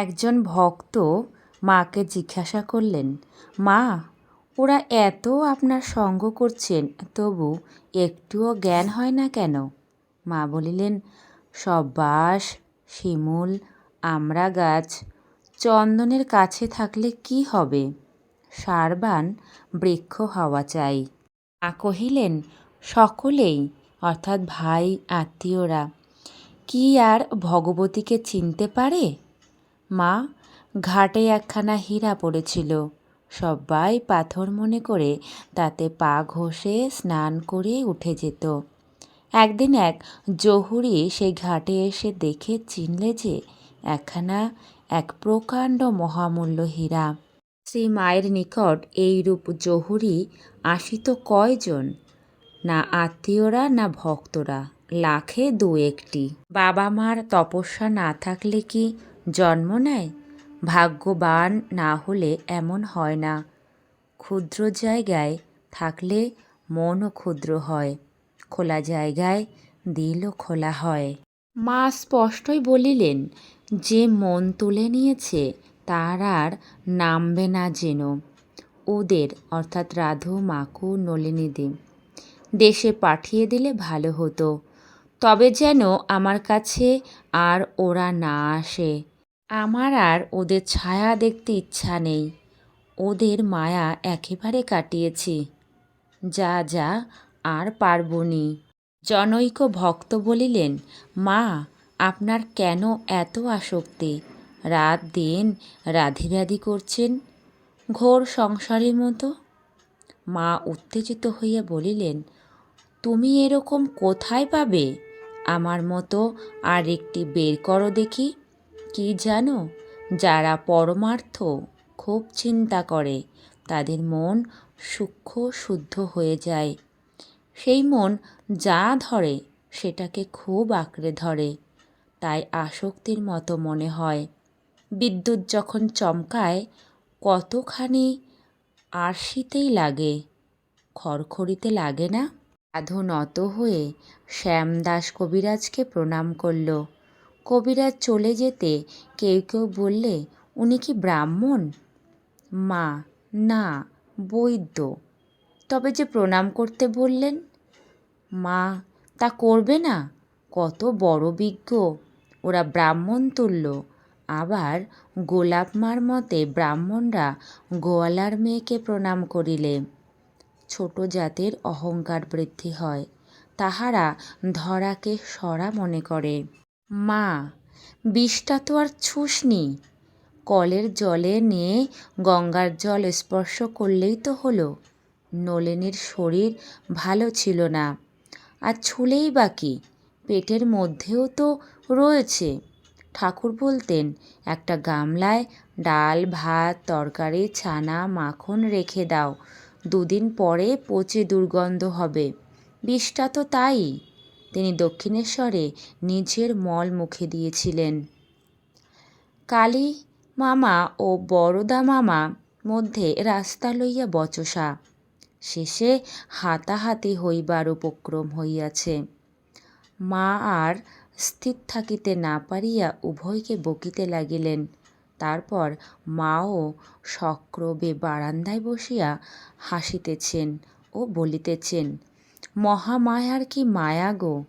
একজন ভক্ত মাকে জিজ্ঞাসা করলেন, মা, ওরা এত আপনার সঙ্গ করছেন, তবু একটুও জ্ঞান হয় না কেন? মা বলিলেন, সব বাঁশ, শিমুল, আমড়া গাছ, চন্দনের কাছে থাকলে কি হবে? সারবান বৃক্ষ হওয়া চাই। মা কহিলেন, সকলেই, অর্থাৎ ভাই, আত্মীয়রা, কি আর ভগবতীকে চিনতে পারে? মা, ঘাটে একখানা হীরা পড়েছিল। সবাই পাথর মনে করে তাতে পা ঘষে স্নান করে উঠে যেত। একদিন এক জহুরি সেই ঘাটে এসে দেখে চিনলে যে একখানা এক প্রকাণ্ড মহামূল্য হীরা। শ্রী মায়ের নিকট এইরূপ জহুরি আসিত কয়জন? না আত্মীয়রা, না ভক্তরা, লাখে দু একটি। বাবা মার তপস্যা না থাকলে কি জন্ম নেয়? ভাগ্যবান না হলে এমন হয় না। ক্ষুদ্র জায়গায় থাকলে মনও ক্ষুদ্র হয়। খোলা জায়গায় দিলও খোলা হয়। মা স্পষ্টই বলিলেন, যে মন তুলে নিয়েছে, তার আর নামবে না যেন। ওদের, অর্থাৎ রাধু, মাকু নলিনীদি দেশে পাঠিয়ে দিলে ভালো হতো। তবে যেন আমার কাছে আর ওরা না আসে। আমার আর ওদের ছায়া দেখতে ইচ্ছা নেই। ওদের মায়া একেবারে কাটিয়েছি। যা যা, আর পারবনি। জনৈক ভক্ত বলিলেন, মা, আপনার কেন এত আসক্তি? রাত দিন রাধি রাধি করছেন? ঘোর সংসারের মতো? মা উত্তেজিত হইয়া বলিলেন, তুমি এরকম কোথায় পাবে? আমার মতো আর একটি বের করো দেখি। কি জানো? যারা পরমার্থ খুব চিন্তা করে, তাদের মন সূক্ষ্ম শুদ্ধ হয়ে যায়। সেই মন যা ধরে, সেটাকে খুব আঁকড়ে ধরে। তাই আসক্তির মতো মনে হয়। বিদ্যুৎ যখন চমকায়, কতখানি আরশিতেই লাগে। খড়খড়িতে লাগে না? সাধু নত হয়ে শ্যামদাস কবিরাজকে প্রণাম করল। কবিরাজ চলে যেতে কেউ কেউ বললে, উনি কি ব্রাহ্মণ? মা, না, বৈদ্য। তবে যে প্রণাম করতে বললেন? মা, তা করবে না। কত বড় বিজ্ঞ। ওরা ব্রাহ্মণ তুল্য। আবার গোলাপ মার মতে ব্রাহ্মণরা গোয়ালার মেয়েকে প্রণাম করিলে। ছোট জাতের অহংকার বৃদ্ধি হয়। তাহারা ধরাকে সরা মনে করে। মা, বিষটা তো আর ছুসনি। কলের জলে নিয়ে গঙ্গার জল স্পর্শ করলেই তো হলো। নলিনীর শরীর ভালো ছিল না। আর ছুলেই বাকি পেটের মধ্যেও তো রয়েছে। ঠাকুর বলতেন, একটা গামলায় ডাল, ভাত, তরকারি, ছানা, মাখন রেখে দাও। দুদিন পরে পচে দুর্গন্ধ হবে। বিষটা তো তাই। তিনি দক্ষিণেশ্বরে নিজের মল মুখে দিয়েছিলেন। কালী মামা ও বরদা মামা মধ্যে রাস্তা লইয়া বচসা। শেষে হাতাহাতি হইবার উপক্রম হইয়াছে। মা আর স্থির থাকিতে না পারিয়া উভয়কে বকিতে লাগিলেন। তারপর মাও সক্রবে বারান্দায় বসিয়া হাসিতেছেন ও বলিতেছেন মহামায়ার কি মায়া গো?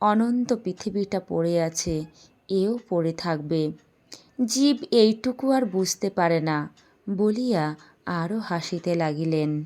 অনন্ত পৃথিবীটা পড়ে আছে, এও পড়ে থাকবে। জীব এইটুকু আর বুঝতে পারে না, বলিয়া আরও হাসিতে লাগিলেন।